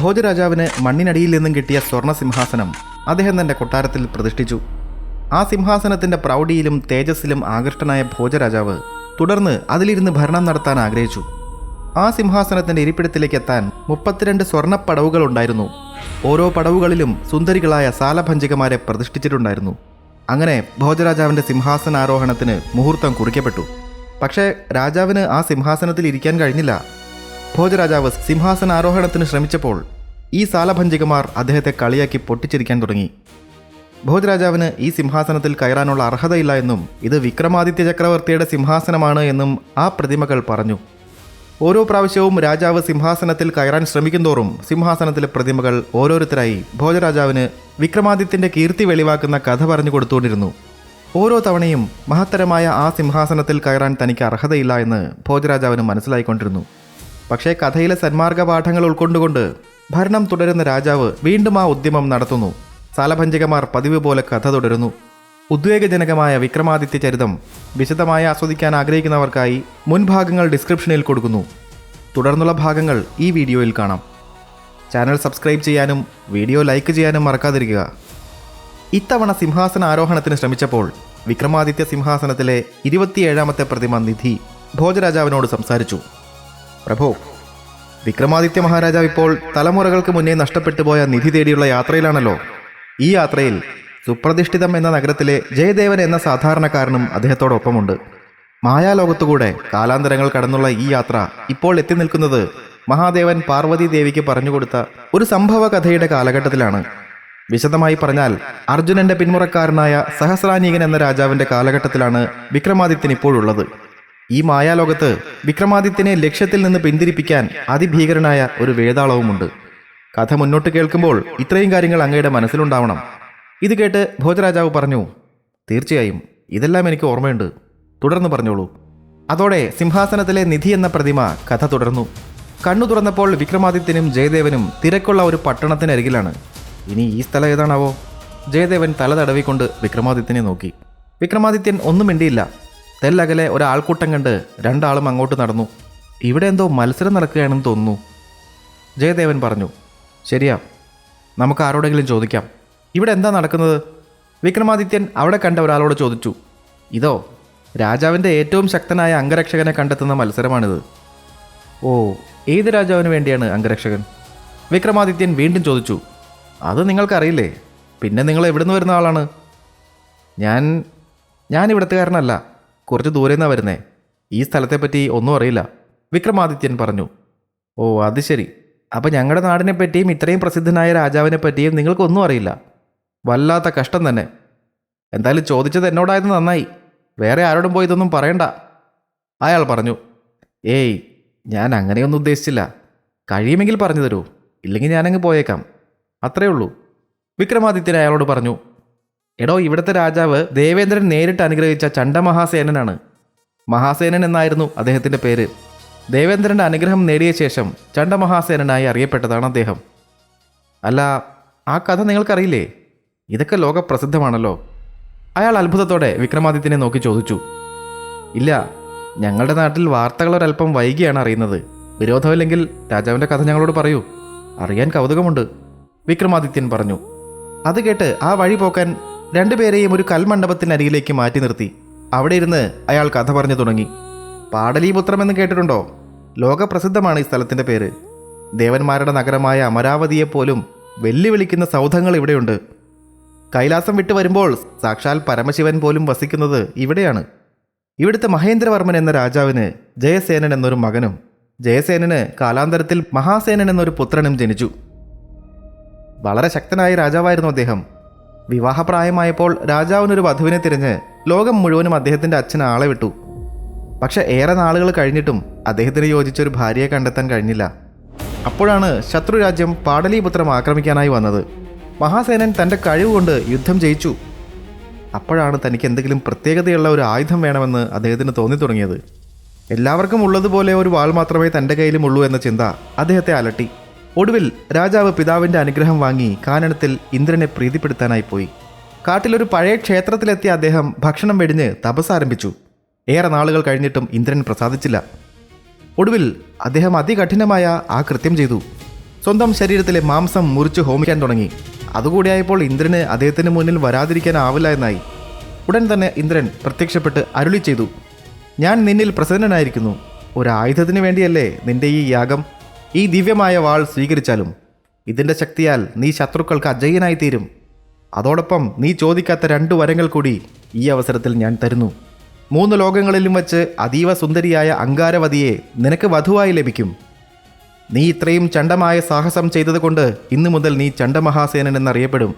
ഭോജരാജാവിന് മണ്ണിനടിയിൽ നിന്നും കിട്ടിയ സ്വർണ സിംഹാസനം അദ്ദേഹം തന്റെ കൊട്ടാരത്തിൽ പ്രതിഷ്ഠിച്ചു. ആ സിംഹാസനത്തിന്റെ പ്രൗഢിയിലും തേജസ്സിലും ആകൃഷ്ടനായ ഭോജരാജാവ് തുടർന്ന് അതിലിരുന്ന് ഭരണം നടത്താൻ ആഗ്രഹിച്ചു. ആ സിംഹാസനത്തിന്റെ ഇരിപ്പിടത്തിലേക്ക് എത്താൻ മുപ്പത്തിരണ്ട് സ്വർണ ഉണ്ടായിരുന്നു. ഓരോ പടവുകളിലും സുന്ദരികളായ സാലഭഞ്ചികമാരെ പ്രതിഷ്ഠിച്ചിട്ടുണ്ടായിരുന്നു. അങ്ങനെ ഭോജരാജാവിന്റെ സിംഹാസനാരോഹണത്തിന് മുഹൂർത്തം കുറിക്കപ്പെട്ടു. പക്ഷേ രാജാവിന് ആ സിംഹാസനത്തിൽ ഇരിക്കാൻ കഴിഞ്ഞില്ല. ഭോജരാജാവ് സിംഹാസനാരോഹണത്തിന് ശ്രമിച്ചപ്പോൾ ഈ സാലഭഞ്ചികമാർ അദ്ദേഹത്തെ കളിയാക്കി പൊട്ടിച്ചിരിക്കാൻ തുടങ്ങി. ഭോജരാജാവിന് ഈ സിംഹാസനത്തിൽ കയറാനുള്ള അർഹതയില്ല എന്നും ഇത് വിക്രമാദിത്യ ചക്രവർത്തിയുടെ സിംഹാസനമാണ് എന്നും ആ പ്രതിമകൾ പറഞ്ഞു. ഓരോ പ്രാവശ്യവും രാജാവ് സിംഹാസനത്തിൽ കയറാൻ ശ്രമിക്കുന്തോറും സിംഹാസനത്തിലെ പ്രതിമകൾ ഓരോരുത്തരായി ഭോജരാജാവിന് വിക്രമാദിത്യന്റെ കീർത്തി വെളിവാക്കുന്ന കഥ പറഞ്ഞു കൊടുത്തുകൊണ്ടിരുന്നു. ഓരോ തവണയും മഹത്തരമായ ആ സിംഹാസനത്തിൽ കയറാൻ തനിക്ക് അർഹതയില്ല എന്ന് ഭോജരാജാവിന് മനസ്സിലായിക്കൊണ്ടിരുന്നു. പക്ഷേ കഥയിലെ സന്മാർഗ പാഠങ്ങൾ ഉൾക്കൊണ്ടുകൊണ്ട് ഭരണം തുടരുന്ന രാജാവ് വീണ്ടും ആ ഉദ്യമം നടത്തുന്നു. സാലഭഞ്ചികമാർ പതിവ് പോലെ കഥ തുടരുന്നു. ഉദ്വേഗജനകമായ വിക്രമാദിത്യ ചരിതം വിശദമായി ആസ്വദിക്കാൻ ആഗ്രഹിക്കുന്നവർക്കായി മുൻഭാഗങ്ങൾ ഡിസ്ക്രിപ്ഷനിൽ കൊടുക്കുന്നു. തുടർന്നുള്ള ഭാഗങ്ങൾ ഈ വീഡിയോയിൽ കാണാം. ചാനൽ സബ്സ്ക്രൈബ് ചെയ്യാനും വീഡിയോ ലൈക്ക് ചെയ്യാനും മറക്കാതിരിക്കുക. ഇത്തവണ സിംഹാസന ആരോഹണത്തിന് ശ്രമിച്ചപ്പോൾ വിക്രമാദിത്യ സിംഹാസനത്തിലെ ഇരുപത്തിയേഴാമത്തെ പ്രതിമ നിധി ഭോജരാജാവിനോട് സംസാരിച്ചു. പ്രഭോ വിക്രമാദിത്യ മഹാരാജാവ് ഇപ്പോൾ തലമുറകൾക്ക് മുന്നേ നഷ്ടപ്പെട്ടു പോയ നിധി തേടിയുള്ള യാത്രയിലാണല്ലോ. ഈ യാത്രയിൽ സുപ്രതിഷ്ഠിതം എന്ന നഗരത്തിലെ ജയദേവൻ എന്ന സാധാരണക്കാരനും അദ്ദേഹത്തോടൊപ്പമുണ്ട്. മായാലോകത്തുകൂടെ കാലാന്തരങ്ങൾ കടന്നുള്ള ഈ യാത്ര ഇപ്പോൾ എത്തി നിൽക്കുന്നത് മഹാദേവൻ പാർവതി ദേവിക്ക് പറഞ്ഞുകൊടുത്ത ഒരു സംഭവ കഥയുടെ കാലഘട്ടത്തിലാണ്. വിശദമായി പറഞ്ഞാൽ അർജുനന്റെ പിന്മുറക്കാരനായ സഹസ്രാനീകൻ എന്ന രാജാവിന്റെ കാലഘട്ടത്തിലാണ് വിക്രമാദിത്യൻ ഇപ്പോഴുള്ളത്. ഈ മായാലോകത്ത് വിക്രമാദിത്യനെ ലക്ഷ്യത്തിൽ നിന്ന് പിന്തിരിപ്പിക്കാൻ അതിഭീകരനായ ഒരു വേതാളവുമുണ്ട് കഥ മുന്നോട്ട് കേൾക്കുമ്പോൾ ഇത്രയും കാര്യങ്ങൾ അങ്ങയുടെ മനസ്സിലുണ്ടാവണം. ഇത് കേട്ട് ഭോജരാജാവ് പറഞ്ഞു തീർച്ചയായും ഇതെല്ലാം എനിക്ക് ഓർമ്മയുണ്ട്. തുടർന്ന് പറഞ്ഞോളൂ. അതോടെ സിംഹാസനത്തിലെ നിധി എന്ന പ്രതിമ കഥ തുടർന്നു. കണ്ണു തുറന്നപ്പോൾ വിക്രമാദിത്യനും ജയദേവനും തിരക്കുള്ള ഒരു പട്ടണത്തിനരികിലാണ്. ഇനി ഈ സ്ഥലം ഏതാണാവോ? ജയദേവൻ തല തടവിക്കൊണ്ട് വിക്രമാദിത്യനെ നോക്കി. വിക്രമാദിത്യൻ ഒന്നും മിണ്ടിയില്ല. തെല്ലകലെ ഒരാൾക്കൂട്ടം കണ്ട് രണ്ടാളും അങ്ങോട്ട് നടന്നു. ഇവിടെ എന്തോ മത്സരം നടക്കുകയാണെന്ന് തോന്നുന്നു. ജയദേവൻ പറഞ്ഞു ശരിയാ നമുക്ക് ആരോടെങ്കിലും ചോദിക്കാം. ഇവിടെ എന്താ നടക്കുന്നത്? വിക്രമാദിത്യൻ അവിടെ കണ്ട ഒരാളോട് ചോദിച്ചു ഇതോ രാജാവിന്റെ ഏറ്റവും ശക്തനായ അംഗരക്ഷകനെ കണ്ടെത്തുന്ന മത്സരമാണിത്. ഓ ഏത് രാജാവിന് വേണ്ടിയാണ് അംഗരക്ഷകൻ? വിക്രമാദിത്യൻ വീണ്ടും ചോദിച്ചു അത് നിങ്ങൾക്കറിയില്ലേ പിന്നെ നിങ്ങൾ എവിടുന്ന് വരുന്ന ആളാണ്? ഞാൻ ഞാൻ ഇവിടത്തുകാരനല്ല. കുറച്ച് ദൂരെ നിന്നാണ് വരുന്നേ. ഈ സ്ഥലത്തെപ്പറ്റി ഒന്നും അറിയില്ല. വിക്രമാദിത്യൻ പറഞ്ഞു. ഓ അത് ശരി. അപ്പം ഞങ്ങളുടെ നാടിനെ പറ്റിയും ഇത്രയും പ്രസിദ്ധനായ രാജാവിനെ പറ്റിയും നിങ്ങൾക്കൊന്നും അറിയില്ല. വല്ലാത്ത കഷ്ടം തന്നെ. എന്തായാലും ചോദിച്ചത് എന്നോടായത് നന്നായി. വേറെ ആരോടും പോയി ഇതൊന്നും പറയണ്ട. അയാൾ പറഞ്ഞു. ഏയ് ഞാൻ അങ്ങനെയൊന്നും ഉദ്ദേശിച്ചില്ല. കഴിയുമെങ്കിൽ പറഞ്ഞു തരൂ. ഇല്ലെങ്കിൽ ഞാനങ്ങ് പോയേക്കാം. അത്രേ ഉള്ളൂ. വിക്രമാദിത്യൻ അയാളോട് പറഞ്ഞു. എടോ ഇവിടുത്തെ രാജാവ് ദേവേന്ദ്രൻ നേരിട്ട് അനുഗ്രഹിച്ച ചണ്ഡമഹാസേനനാണ്. മഹാസേനൻ എന്നായിരുന്നു അദ്ദേഹത്തിന്റെ പേര്. ദേവേന്ദ്രന്റെ അനുഗ്രഹം നേടിയ ശേഷം ചണ്ഡമഹാസേനനായി അറിയപ്പെട്ടതാണ് അദ്ദേഹം. അല്ല ആ കഥ നിങ്ങൾക്കറിയില്ലേ? ഇതൊക്കെ ലോകപ്രസിദ്ധമാണല്ലോ. അയാൾ അത്ഭുതത്തോടെ വിക്രമാദിത്യനെ നോക്കി ചോദിച്ചു. ഇല്ല ഞങ്ങളുടെ നാട്ടിൽ വാർത്തകൾ ഒരല്പം വൈകിയാണ് അറിയുന്നത്. വിരോധമില്ലെങ്കിൽ രാജാവിന്റെ കഥ ഞങ്ങളോട് പറയൂ. അറിയാൻ കൗതുകമുണ്ട് വിക്രമാദിത്യൻ പറഞ്ഞു. അത് കേട്ട് ആ വഴി പോക്കാൻ രണ്ടുപേരെയും ഒരു കൽമണ്ഡപത്തിനരികിലേക്ക് മാറ്റി നിർത്തി. അവിടെ ഇരുന്ന് അയാൾ കഥ പറഞ്ഞു തുടങ്ങി. പാടലീപുത്രം എന്ന് കേട്ടിട്ടുണ്ടോ? ലോകപ്രസിദ്ധമാണ് ഈ സ്ഥലത്തിന്റെ പേര്. ദേവന്മാരുടെ നഗരമായ അമരാവതിയെപ്പോലും വെല്ലുവിളിക്കുന്ന സൗധങ്ങൾ ഇവിടെയുണ്ട്. കൈലാസം വിട്ട് വരുമ്പോൾ സാക്ഷാൽ പരമശിവൻ പോലും വസിക്കുന്നത് ഇവിടെയാണ്. ഇവിടുത്തെ മഹേന്ദ്രവർമ്മൻ എന്ന രാജാവിന് ജയസേനൻ എന്നൊരു മകനും ജയസേനന് കാലാന്തരത്തിൽ മഹാസേനൻ എന്നൊരു പുത്രനും ജനിച്ചു. വളരെ ശക്തനായ രാജാവായിരുന്നു അദ്ദേഹം. വിവാഹപ്രായമായപ്പോൾ രാജാവിനൊരു വധുവിനെ തിരഞ്ഞ് ലോകം മുഴുവനും അദ്ദേഹത്തിന്റെ അച്ഛൻ ആളെ വിട്ടു. പക്ഷെ ഏറെ നാളുകൾ കഴിഞ്ഞിട്ടും അദ്ദേഹത്തിന് യോജിച്ചൊരു ഭാര്യയെ കണ്ടെത്താൻ കഴിഞ്ഞില്ല. അപ്പോഴാണ് ശത്രുരാജ്യം പാടലീപുത്രം ആക്രമിക്കാനായി വന്നത്. മഹാസേനൻ തന്റെ കഴിവുകൊണ്ട് യുദ്ധം ജയിച്ചു. അപ്പോഴാണ് തനിക്ക് എന്തെങ്കിലും പ്രത്യേകതയുള്ള ഒരു ആയുധം വേണമെന്ന് അദ്ദേഹത്തിന് തോന്നി തുടങ്ങിയത്. എല്ലാവർക്കും ഉള്ളതുപോലെ ഒരു വാൾ മാത്രമേ തന്റെ കയ്യിലും ഉള്ളൂ എന്ന ചിന്ത അദ്ദേഹത്തെ അലട്ടി. ഒടുവിൽ രാജാവ് പിതാവിന്റെ അനുഗ്രഹം വാങ്ങി കാനനത്തിൽ ഇന്ദ്രനെ പ്രീതിപ്പെടുത്താനായി പോയി. കാട്ടിലൊരു പഴയ ക്ഷേത്രത്തിലെത്തിയ അദ്ദേഹം ഭക്ഷണം വെടിഞ്ഞ് തപസ് ആരംഭിച്ചു. ഏറെ നാളുകൾ കഴിഞ്ഞിട്ടും ഇന്ദ്രൻ പ്രസാദിച്ചില്ല. ഒടുവിൽ അദ്ദേഹം അതികഠിനമായ ആ കൃത്യം ചെയ്തു. സ്വന്തം ശരീരത്തിലെ മാംസം മുറിച്ച് ഹോമിക്കാൻ തുടങ്ങി. അതുകൂടിയായപ്പോൾ ഇന്ദ്രന് അദ്ദേഹത്തിന് മുന്നിൽ വരാതിരിക്കാനാവില്ല എന്നായി. ഉടൻ തന്നെ ഇന്ദ്രൻ പ്രത്യക്ഷപ്പെട്ട് അരുളി ചെയ്തു. ഞാൻ നിന്നിൽ പ്രസന്നനായിരിക്കുന്നു. ഒരായുധത്തിന് വേണ്ടിയല്ലേ നിന്റെ ഈ യാഗം? ഈ ദിവ്യമായ വാൾ സ്വീകരിച്ചാലും ഇതിന്റെ ശക്തിയാൽ നീ ശത്രുക്കൾക്ക് അജയ്യനായി തീരും അതോടൊപ്പം നീ ചോദിക്കാത്ത രണ്ട് വരങ്ങൾ കൂടി ഈ അവസരത്തിൽ ഞാൻ തരുന്നു. മൂന്ന് ലോകങ്ങളിലും വച്ച് അതീവ സുന്ദരിയായ അങ്കാരവതിയെ നിനക്ക് വധുവായി ലഭിക്കും. നീ ഇത്രയും ചണ്ടമായ സാഹസം ചെയ്തതുകൊണ്ട് ഇന്നു മുതൽ നീ ചണ്ടമഹാസേനൻ എന്നറിയപ്പെടും.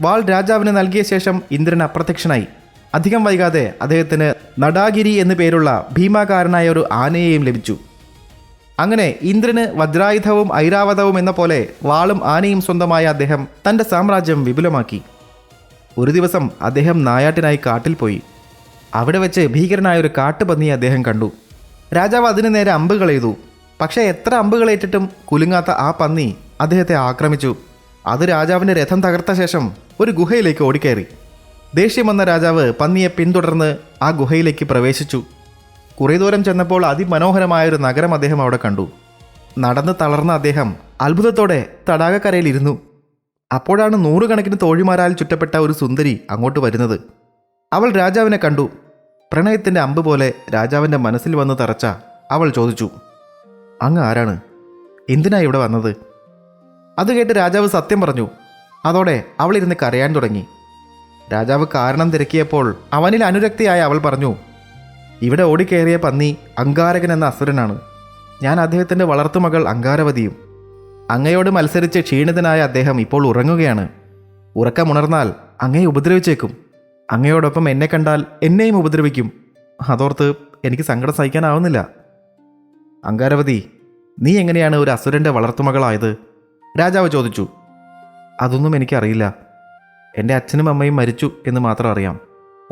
വാൾ രാജാവിന് നൽകിയ ശേഷം ഇന്ദ്രൻ അപ്രത്യക്ഷനായി. അധികം വൈകാതെ അദ്ദേഹത്തിന് നടാഗിരി എന്നു പേരുള്ള ഭീമാകാരനായ ഒരു ആനയെയും ലഭിച്ചു. അങ്ങനെ ഇന്ദ്രന് വജ്രായുധവും ഐരാവതവും എന്ന പോലെ വാളും ആനയും സ്വന്തമായ അദ്ദേഹം തന്റെ സാമ്രാജ്യം വിപുലമാക്കി. ഒരു ദിവസം അദ്ദേഹം നായാട്ടിനായി കാട്ടിൽ പോയി. അവിടെ വെച്ച് ഭീകരനായ ഒരു കാട്ടുപന്നിയെ അദ്ദേഹം കണ്ടു. രാജാവ് അതിനു നേരെ അമ്പുകൾ പക്ഷേ എത്ര അമ്പുകളേറ്റിട്ടും കുലുങ്ങാത്ത ആ പന്നി അദ്ദേഹത്തെ ആക്രമിച്ചു. അത് രാജാവിന്റെ രഥം തകർത്ത ശേഷം ഒരു ഗുഹയിലേക്ക് ഓടിക്കയറി. ദേഷ്യം വന്ന രാജാവ് പന്നിയെ പിന്തുടർന്ന് ആ ഗുഹയിലേക്ക് പ്രവേശിച്ചു. കുറേ ദൂരം ചെന്നപ്പോൾ അതിമനോഹരമായ ഒരു നഗരം അദ്ദേഹം അവിടെ കണ്ടു. നടന്ന് തളർന്ന അദ്ദേഹം അത്ഭുതത്തോടെ തടാകക്കരയിൽ ഇരുന്നു. അപ്പോഴാണ് നൂറുകണക്കിന് തോഴിമാരാൽ ചുറ്റപ്പെട്ട ഒരു സുന്ദരി അങ്ങോട്ട് വരുന്നത്. അവൾ രാജാവിനെ കണ്ടു. പ്രണയത്തിന്റെ അമ്പ് പോലെ രാജാവിന്റെ മനസ്സിൽ വന്ന് തറച്ച അവൾ ചോദിച്ചു അങ്ങ് ആരാണ്? എന്തിനാ ഇവിടെ വന്നത്? അത് കേട്ട് രാജാവ് സത്യം പറഞ്ഞു. അതോടെ അവൾ ഇരുന്ന് കരയാൻ തുടങ്ങി. രാജാവ് കാരണം തിരക്കിയപ്പോൾ അവനിൽ അനുരക്തിയായ അവൾ പറഞ്ഞു ഇവിടെ ഓടിക്കയറിയ പന്നി അങ്കാരകൻ എന്ന അസുരനാണ്. ഞാൻ അദ്ദേഹത്തിന്റെ വളർത്തുമകൾ അങ്കാരവതിയും. അങ്ങയോട് മത്സരിച്ച് ക്ഷീണിതനായ അദ്ദേഹം ഇപ്പോൾ ഉറങ്ങുകയാണ്. ഉറക്കമുണർന്നാൽ അങ്ങയെ ഉപദ്രവിച്ചേക്കും. അങ്ങയോടൊപ്പം എന്നെ കണ്ടാൽ എന്നെയും ഉപദ്രവിക്കും. അതോർത്ത് എനിക്ക് സങ്കടം സഹിക്കാനാവുന്നില്ല. അങ്കാരവതി നീ എങ്ങനെയാണ് ഒരു അസുരന്റെ വളർത്തുമകളായത്? രാജാവ് ചോദിച്ചു. അതൊന്നും എനിക്കറിയില്ല. എന്റെ അച്ഛനും അമ്മയും മരിച്ചു എന്ന് മാത്രം അറിയാം.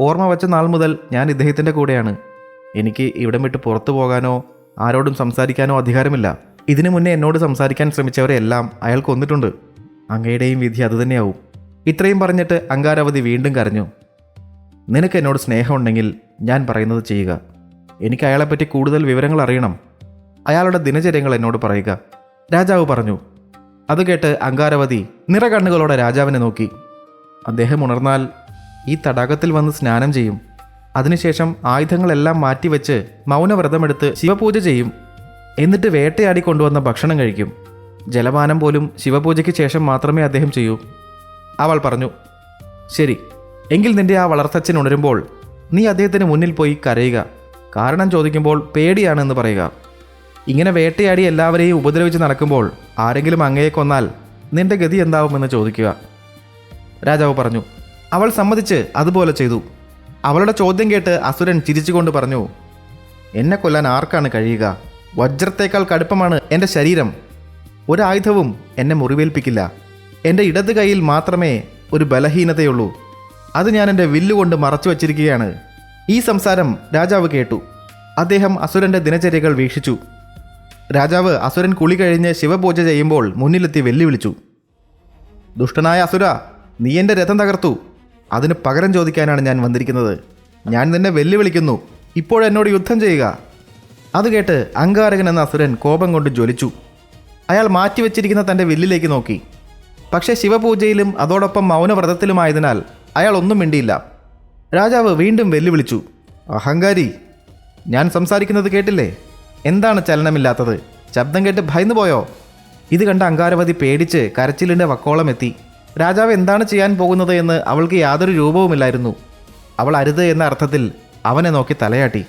ഓർമ്മ വച്ച നാൾ മുതൽ ഞാൻ ഇദ്ദേഹത്തിന്റെ കൂടെയാണ്. എനിക്ക് ഇവിടം വിട്ട് പുറത്തു പോകാനോ ആരോടും സംസാരിക്കാനോ അധികാരമില്ല. ഇതിനു മുന്നേ എന്നോട് സംസാരിക്കാൻ ശ്രമിച്ചവരെല്ലാം അയാൾ കൊന്നിട്ടുണ്ട്. അങ്ങയുടെയും വിധി അതുതന്നെയാവും ഇത്രയും പറഞ്ഞിട്ട് അങ്കാരവതി വീണ്ടും കരഞ്ഞു. നിനക്ക് എന്നോട് സ്നേഹമുണ്ടെങ്കിൽ ഞാൻ പറയുന്നത് ചെയ്യുക. എനിക്ക് അയാളെപ്പറ്റി കൂടുതൽ വിവരങ്ങൾ അറിയണം. അയാളുടെ ദിനചര്യങ്ങൾ എന്നോട് പറയുക. രാജാവ് പറഞ്ഞു. അത് കേട്ട് അങ്കാരവതി നിറകണ്ണുകളോടെ രാജാവിനെ നോക്കി. അദ്ദേഹം ഉണർന്നാൽ ഈ തടാകത്തിൽ വന്ന് സ്നാനം ചെയ്യും. അതിനുശേഷം ആയുധങ്ങളെല്ലാം മാറ്റിവെച്ച് മൗനവ്രതമെടുത്ത് ശിവപൂജ ചെയ്യും. എന്നിട്ട് വേട്ടയാടി കൊണ്ടുവന്ന ഭക്ഷണം കഴിക്കും. ജലപാനം പോലും ശിവപൂജയ്ക്ക് ശേഷം മാത്രമേ അദ്ദേഹം ചെയ്യൂ. അവൾ പറഞ്ഞു ശരി എങ്കിൽ നിന്റെ ആ വളർത്തച്ഛൻ ഉണരുമ്പോൾ നീ അദ്ദേഹത്തിന് മുന്നിൽ പോയി കരയുക. കാരണം ചോദിക്കുമ്പോൾ പേടിയാണെന്ന് പറയുക. ഇങ്ങനെ വേട്ടയാടി എല്ലാവരെയും ഉപദ്രവിച്ച് നടക്കുമ്പോൾ ആരെങ്കിലും അങ്ങയെ കൊന്നാൽ നിന്റെ ഗതി എന്താവുമെന്ന് ചോദിക്കുക. രാജാവ് പറഞ്ഞു അവൾ സമ്മതിച്ച് അതുപോലെ ചെയ്തു. അവളുടെ ചോദ്യം കേട്ട് അസുരൻ ചിരിച്ചുകൊണ്ട് പറഞ്ഞു എന്നെ കൊല്ലാൻ ആർക്കാണ് കഴിയുക? വജ്രത്തേക്കാൾ കടുപ്പമാണ് എന്റെ ശരീരം. ഒരായുധവും എന്നെ മുറിവേൽപ്പിക്കില്ല. എന്റെ ഇടത് കൈയിൽ മാത്രമേ ഒരു ബലഹീനതയുള്ളൂ. അത് ഞാൻ എന്റെ വില്ലുകൊണ്ട് മറച്ചു വച്ചിരിക്കുകയാണ്. ഈ സംസാരം രാജാവ് കേട്ടു. അദ്ദേഹം അസുരന്റെ ദിനചര്യകൾ വീക്ഷിച്ചു. രാജാവ് അസുരൻ കുളി കഴിഞ്ഞ് ശിവപൂജ ചെയ്യുമ്പോൾ മുന്നിലെത്തി വെല്ലുവിളിച്ചു ദുഷ്ടനായ അസുര നീ എന്റെ രഥം തകർത്തു. അതിന് പകരം ചോദിക്കാനാണ് ഞാൻ വന്നിരിക്കുന്നത്. ഞാൻ നിന്നെ വെല്ലുവിളിക്കുന്നു. ഇപ്പോഴെന്നോട് യുദ്ധം ചെയ്യുക. അത് കേട്ട് അങ്കാരകൻ എന്ന അസുരൻ കോപം കൊണ്ട് ജ്വലിച്ചു. അയാൾ മാറ്റിവെച്ചിരിക്കുന്ന തന്റെ വില്ലിലേക്ക് നോക്കി. പക്ഷേ ശിവപൂജയിലും അതോടൊപ്പം മൗനവ്രതത്തിലുമായതിനാൽ അയാൾ ഒന്നും മിണ്ടിയില്ല. രാജാവ് വീണ്ടും വെല്ലുവിളിച്ചു. അഹങ്കാരി ഞാൻ സംസാരിക്കുന്നത് കേട്ടില്ലേ? എന്താണ് ചലനമില്ലാത്തത്? ശബ്ദം കേട്ട് ഭയന്നുപോയോ? ഇത് കണ്ട അങ്കാരവതി പേടിച്ച് കരച്ചിലിന്റെ വക്കോളം എത്തി. രാജാവ് എന്താണ് ചെയ്യാൻ പോകുന്നത് എന്ന് അവൾക്ക് യാതൊരു രൂപവുമില്ലായിരുന്നു. അവൾ അരുത് എന്ന അർത്ഥത്തിൽ അവനെ നോക്കി തലയാട്ടി.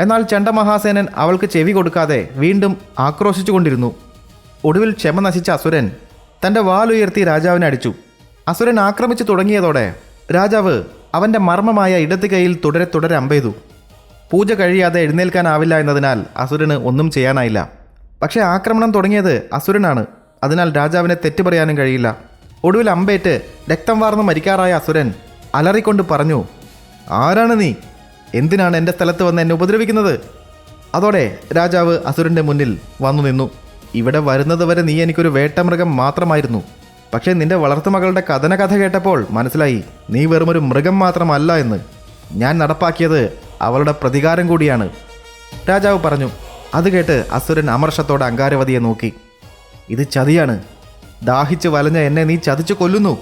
എന്നാൽ ചണ്ടമഹാസേനൻ അവൾക്ക് ചെവി കൊടുക്കാതെ വീണ്ടും ആക്രോശിച്ചുകൊണ്ടിരുന്നു. ഒടുവിൽ ക്ഷമ നശിച്ച അസുരൻ തന്റെ വാലുയർത്തി രാജാവിനെ അടിച്ചു. അസുരൻ ആക്രമിച്ചു തുടങ്ങിയതോടെ രാജാവ് അവന്റെ മർമ്മമായ ഇടത് കൈയിൽ തുടരെ തുടരെ അമ്പെയ്തു. പൂജ കഴിയാതെ എഴുന്നേൽക്കാനാവില്ല എന്നതിനാൽ അസുരന് ഒന്നും ചെയ്യാനായില്ല. പക്ഷേ ആക്രമണം തുടങ്ങിയത് അസുരനാണ്. അതിനാൽ രാജാവിനെ തെറ്റു പറയാനും കഴിയില്ല. ഒടുവിൽ അമ്പേറ്റ് രക്തം വാർന്ന് മരിക്കാറായ അസുരൻ അലറിക്കൊണ്ട് പറഞ്ഞു ആരാണ് നീ? എന്തിനാണ് എന്റെ സ്ഥലത്ത് വന്ന് എന്നെ ഉപദ്രവിക്കുന്നത്? അതോടെ രാജാവ് അസുരന്റെ മുന്നിൽ വന്നു നിന്നു. ഇവിടെ വരുന്നത് വരെ നീ എനിക്കൊരു വേട്ടമൃഗം മാത്രമായിരുന്നു. പക്ഷേ നിന്റെ വളർത്തുമകളുടെ കഥന കഥ കേട്ടപ്പോൾ മനസ്സിലായി നീ വെറുമൊരു മൃഗം മാത്രമല്ല എന്ന്. ഞാൻ നടപ്പാക്കിയത് അവളുടെ പ്രതികാരം കൂടിയാണ്. രാജാവ് പറഞ്ഞു. അത് കേട്ട് അസുരൻ അമർഷത്തോടെ അങ്കാരവതിയെ നോക്കി. ഇത് ചതിയാണ്. ദാഹിച്ച് വലഞ്ഞ എന്നെ നീ ചതിച്ചു കൊല്ലുന്നു.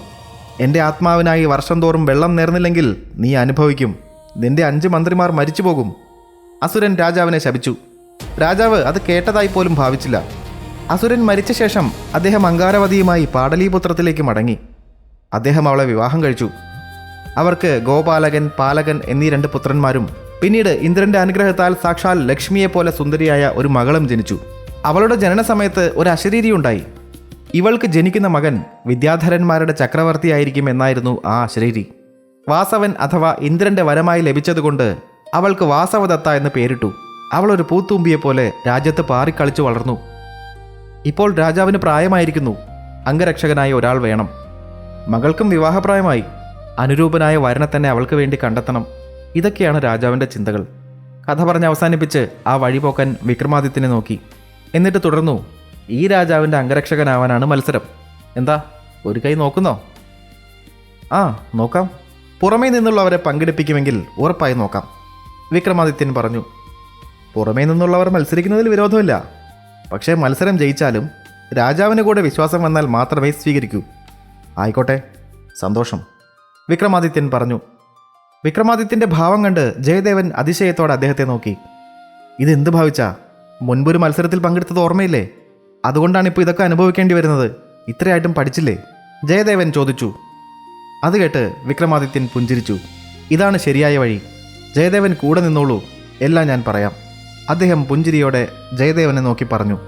എന്റെ ആത്മാവിനായി വർഷം തോറും വെള്ളം നേർന്നില്ലെങ്കിൽ നീ അനുഭവിക്കും. നിന്റെ അഞ്ച് മന്ത്രിമാർ മരിച്ചു പോകും അസുരൻ രാജാവിനെ ശപിച്ചു. രാജാവ് അത് കേട്ടതായി പോലും ഭാവിച്ചില്ല. അസുരൻ മരിച്ച ശേഷം അദ്ദേഹം അങ്കാരവതിയുമായി പാടലീപുത്രത്തിലേക്ക് മടങ്ങി. അദ്ദേഹം അവളെ വിവാഹം കഴിച്ചു. അവർക്ക് ഗോപാലകൻ പാലകൻ എന്നീ രണ്ട് പുത്രന്മാരും പിന്നീട് ഇന്ദ്രന്റെ അനുഗ്രഹത്താൽ സാക്ഷാൽ ലക്ഷ്മിയെപ്പോലെ സുന്ദരിയായ ഒരു മകളും ജനിച്ചു. അവളുടെ ജനന സമയത്ത് ഒരു അശരീരി ഉണ്ടായി ഇവൾക്ക് ജനിക്കുന്ന മകൻ വിദ്യാധരന്മാരുടെ ചക്രവർത്തിയായിരിക്കും എന്നായിരുന്നു ആ ശ്രീരി വാസവൻ അഥവാ ഇന്ദ്രന്റെ വരമായി ലഭിച്ചതുകൊണ്ട് അവൾക്ക് വാസവദത്ത എന്ന് പേരിട്ടു. അവൾ ഒരു പൂത്തുമ്പിയെപ്പോലെ രാജ്യത്ത് പാറിക്കളിച്ചു വളർന്നു. ഇപ്പോൾ രാജാവിന് പ്രായമായിരിക്കുന്നു. അംഗരക്ഷകനായ ഒരാൾ വേണം. മകൾക്കും വിവാഹപ്രായമായി. അനുരൂപനായ വരനെ തന്നെ അവൾക്ക് വേണ്ടി കണ്ടെത്തണം. ഇതൊക്കെയാണ് രാജാവിന്റെ ചിന്തകൾ. കഥ പറഞ്ഞ് അവസാനിപ്പിച്ച് ആ വഴിപോക്കൻ വിക്രമാദിത്യനെ നോക്കി. എന്നിട്ട് തുടർന്നു ഈ രാജാവിന്റെ അംഗരക്ഷകനാവാനാണ് മത്സരം. എന്താ? ഒരു കൈ നോക്കുന്നോ? ആ നോക്കാം. പുറമേ നിന്നുള്ളവരെ പങ്കെടുപ്പിക്കുമെങ്കിൽ ഉറപ്പായി നോക്കാം. വിക്രമാദിത്യൻ പറഞ്ഞു പുറമേ നിന്നുള്ളവർ മത്സരിക്കുന്നതിൽ വിരോധമില്ല. പക്ഷേ മത്സരം ജയിച്ചാലും രാജാവിന് കൂടെ വിശ്വാസം വന്നാൽ മാത്രമേ സ്വീകരിക്കൂ. ആയിക്കോട്ടെ സന്തോഷം. വിക്രമാദിത്യൻ പറഞ്ഞു വിക്രമാദിത്യന്റെ ഭാവം കണ്ട് ജയദേവൻ അതിശയത്തോടെ അദ്ദേഹത്തെ നോക്കി. ഇതെന്ത് ഭാവിച്ചാ? മുൻപൊരു മത്സരത്തിൽ പങ്കെടുത്തത് ഓർമ്മയില്ലേ? അതുകൊണ്ടാണ് ഇപ്പോൾ ഇതൊക്കെ അനുഭവിക്കേണ്ടി വരുന്നത്. ഇത്രയായിട്ടും പഠിച്ചില്ലേ? ജയദേവൻ ചോദിച്ചു. അത് കേട്ട് വിക്രമാദിത്യൻ പുഞ്ചിരിച്ചു. ഇതാണ് ശരിയായ വഴി. ജയദേവൻ കൂടെ നിന്നോളൂ. എല്ലാം ഞാൻ പറയാം. അദ്ദേഹം പുഞ്ചിരിയോടെ ജയദേവനെ നോക്കി പറഞ്ഞു.